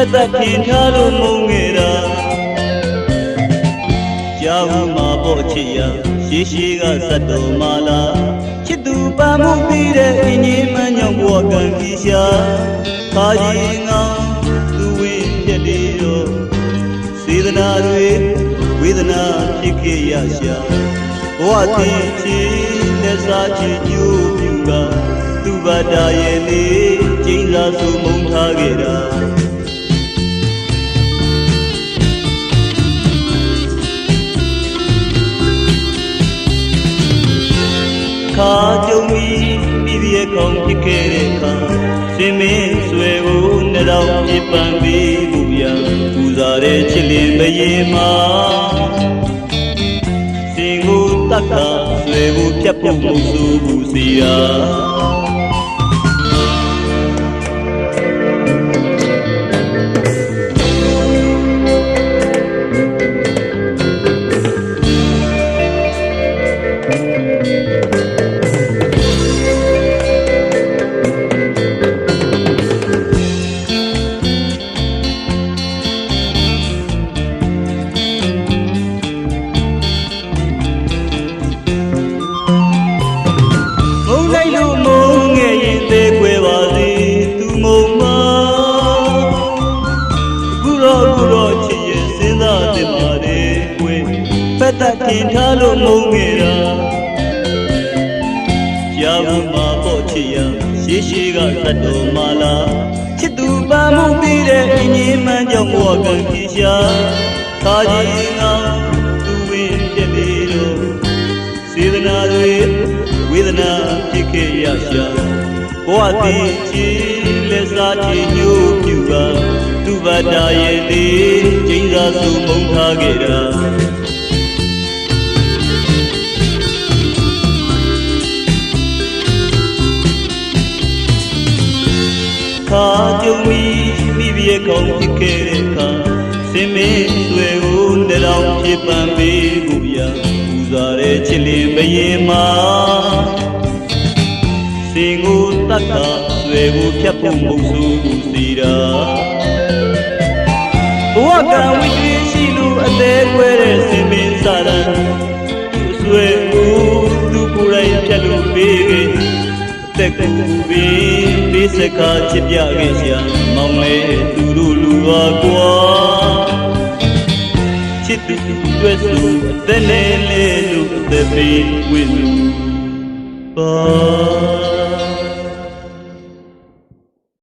က်သက်ခင်ထားလို့မုန်းခဲ့တာကြောက်မှာပေါ့ချစ်ရရှိရှိကစတ်တော်မာလာချစ်သူပန်းမှုပြီးတဲ့အင်းကြီးမညောင်ဘဝကံကြီးရှာခါကြီးငောင်းသူဝင်းပြက်လေးတော့စေဒနာတွေဝေဒနာဖြစ်ခဲ့ရရှာဘဝတည်ချီလက်စားချီညူပြူကသူ့ဘာတာရဲ့လေးကျင်းစာစုမုံထားခဲ့တာ ခါကြုံပြီးပြီးပြည့်ကောင်းဖြစ်ခဲ့တဲ့အခါစင်မင်းဆွေကိုနှစ်တော်ပြပန်ပြီးဘူးရပူဇာတဲ့ချစ်လင်မရေမာစင်ကိုတတ်တာဆွေကိုဖြတ်ဖို့မဆိုးဘူးစီယာ သက်ခင်ထားလို့မုံငယ်တာကြားဘူးမှာပေါ့ချစ်ရရှိရှိကသတ်တော်မာလာချစ်သူပန်းမှုပြီးတဲ့အင်းကြီးမှန်းကြောင့်ဘဝကံကြီးရှာခါကြီးငောင်းသူဝင်းပြက်ပြီးတော့စေဒနာတွေဝေဒနာဖြစ်ခဲ့ရရှာဘဝတည်ချီလက်စားချီညို့ပြူကသူ့ဘာတာရဲ့လေးကျင်းစာစုမုံထားခဲ့တာ ခါကြုံပြီးမိဘရဲ့ကောင်းဖြစ်ခဲ့တဲ့အခါစင်မင်းဆွေကိုတရောင်ဖြစ်ပန်ပေးဘူးရပူဇာတဲ့ချစ်လင်မရေမာစင်ကိုတတ်တာဆွေကိုဖြတ်ဖို့မဟုတ်ဆိုဘူးစီတာဘဝကံဝိတ္တိရှိလို့အသေးခွဲတဲ့စင်မင်းစာရန်သူ့ဆွေကိုသူကိုယ်တိုင်ဖြတ်လို့ပေးခဲ့ တက်ကူပြီးလေးစကားချစ်ပြခဲ့ရှာမောင်လေးသူတို့လူပါကွာချစ်သူတွေ့စုအသက်နဲ့လေလို့အသက်ပေးဝင်လူပါ